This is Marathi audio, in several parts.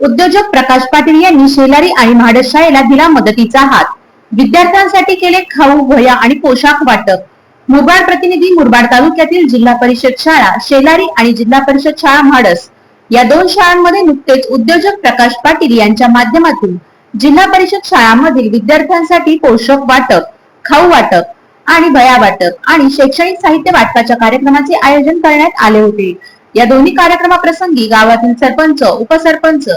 उद्योजक प्रकाश पाटील यांनी शेलारी आणि म्हाडस शाळेला दिला मदतीचा हात. विद्यार्थ्यांसाठी केले खाऊ वह्या आणि पोशाख वाटप. मुरबाड प्रतिनिधी मुरबाड तालुक्यातील जिल्हा परिषद शाळा शेलारी आणि जिल्हा परिषद शाळा म्हाडस. या दोन शाळांमध्ये नुकतेच उद्योजक प्रकाश पाटील यांच्या माध्यमातून जिल्हा परिषद शाळांमधील विद्यार्थ्यांसाठी पोषक वाटप खाऊ वाटप आणि भया वाटप आणि शैक्षणिक साहित्य वाटपाच्या कार्यक्रमाचे आयोजन करण्यात आले होते. या दोन्ही कार्यक्रमाप्रसंगी गावातील सरपंच उपसरपंच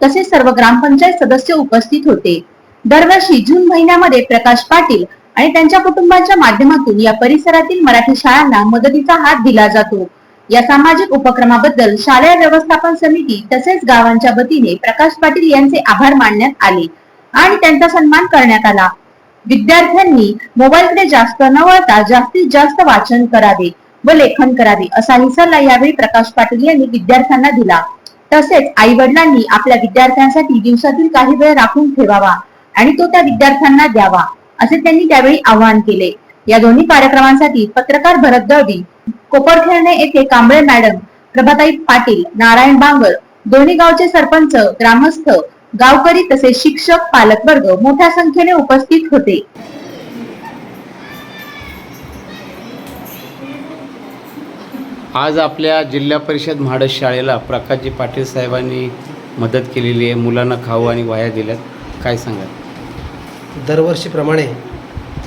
तसेच सर्व ग्रामपंचायत सदस्य उपस्थित होते. दरवर्षी जून महिन्यामध्ये प्रकाश पाटील आणि त्यांच्या कुटुंबाच्या माध्यमातून या परिसरातील मराठी शाळांना मदतीचा हात दिला जातो. या सामाजिक उपक्रमाबद्दल शालेय व्यवस्थापन समिती तसेच गावांच्या वतीने प्रकाश पाटील यांचे आभार मानण्यात आले आणि त्यांचा सन्मान करण्यात आला. विद्यार्थ्यांनी मोबाईलकडे जास्त न वळता जास्तीत जास्त वाचन करावे. व लेखन करावे असा सल्ला यावेळी प्रकाश पाटील यांनी विद्यार्थ्यांना दिला. तसेच आई वडिलांनी आपल्या विद्यार्थ्यांसाठी दिवसातील काही वेळ राखून ठेवावा आणि तो त्या विद्यार्थ्यांना द्यावा असे त्यांनी त्यावेळी आवाहन केले. या दोन्ही कार्यक्रमांसाठी पत्रकार भरत दळवी कोपरखेळणे येथे कांबळे मॅडम प्रभाताई पाटील नारायण बांगर दोन्ही गावचे सरपंच ग्रामस्थ गावकरी तसेच शिक्षक पालक वर्ग मोठ्या संख्येने उपस्थित होते. आज आपल्या जिल्हा परिषद म्हाडस शाळेला प्रकाशजी पाटील साहेबांनी मदत केलेली आहे. मुलांना खाऊ आणि वाया दिल्यात. काय सांगा दरवर्षीप्रमाणे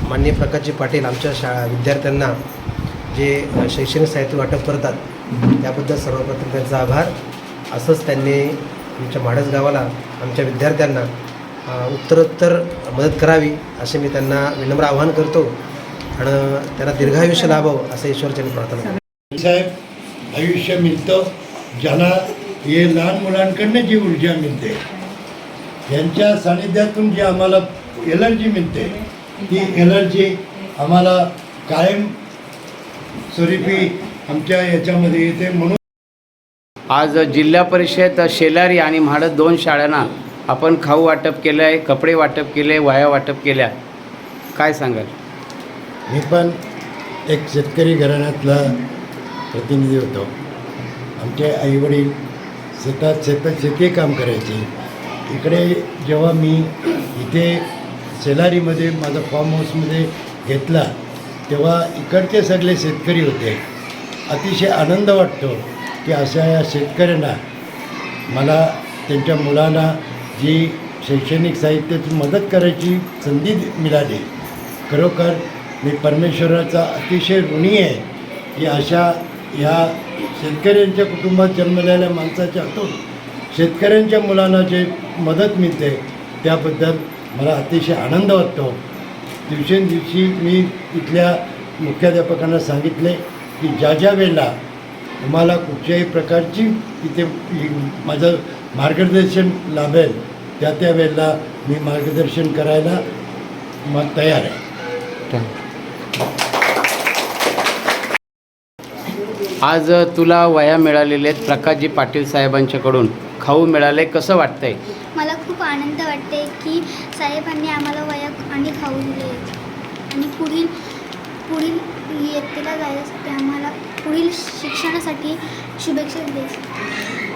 माननीय प्रकाशजी पाटील आमच्या शाळा विद्यार्थ्यांना जे शैक्षणिक साहित्य वाटप करतात त्याबद्दल सर्वप्रथम त्यांचा आभार. असंच त्यांनी आमच्या म्हाडस गावाला आमच्या विद्यार्थ्यांना उत्तरोत्तर मदत करावी असे मी त्यांना विनम्र आवाहन करतो. आणि त्यांना दीर्घायुष्य लाभावं असं ईश्वरचरणी प्रार्थना साहेब आयुष्य मिळतं. ज्यांना हे लहान मुलांकडनं जी ऊर्जा मिळते यांच्या सानिध्यातून जी आम्हाला एलर्जी मिळते ती एलर्जी आम्हाला कायम स्वरूपी आमच्या याच्यामध्ये येते. म्हणून आज जिल्हा परिषद शेलारी आणि म्हाडस दोन शाळांना आपण खाऊ वाटप केलं आहे कपडे वाटप केले वाया वाटप केल्या. काय सांगाल? मी पण एक शेतकरी घराण्यातला प्रतिनिधी होतो आमचे आईवडील शेतात शेतात शेती काम करायचे. इकडे जेव्हा मी इथे सेलारीमध्ये माझा फार्म हाऊसमध्ये घेतला तेव्हा इकडचे सगळे शेतकरी होते. अतिशय आनंद वाटतो की अशा या शेतकऱ्यांना मला त्यांच्या मुलांना जी शैक्षणिक साहित्याची मदत करायची संधी मिळाली. खरोखर मी परमेश्वराचा अतिशय ऋणी आहे की अशा या शेतकऱ्यांच्या कुटुंबात जन्मलेल्या माणसाच्या हातून शेतकऱ्यांच्या मुलांना जे मदत मिळते त्याबद्दल मला अतिशय आनंद वाटतो. दिवसेंदिवशी मी इथल्या मुख्याध्यापकांना सांगितले की ज्या ज्या वेळेला तुम्हाला कुठच्याही प्रकारची इथे माझं मार्गदर्शन लाभेल त्या त्या वेळेला मी मार्गदर्शन करायला मग तयार आहे. आज तुला वया मिळालेल्या आहेत प्रकाशजी पाटील साहेबांच्याकडून. खाऊ मिळाले कसं वाटतंय? मला खूप आनंद वाटते की साहेबांनी आम्हाला वया आणि खाऊ दिले. आणि पुढील पुढील इयत्तेला जायसाठी आम्हाला पुढील शिक्षणासाठी शुभेच्छा द्यायची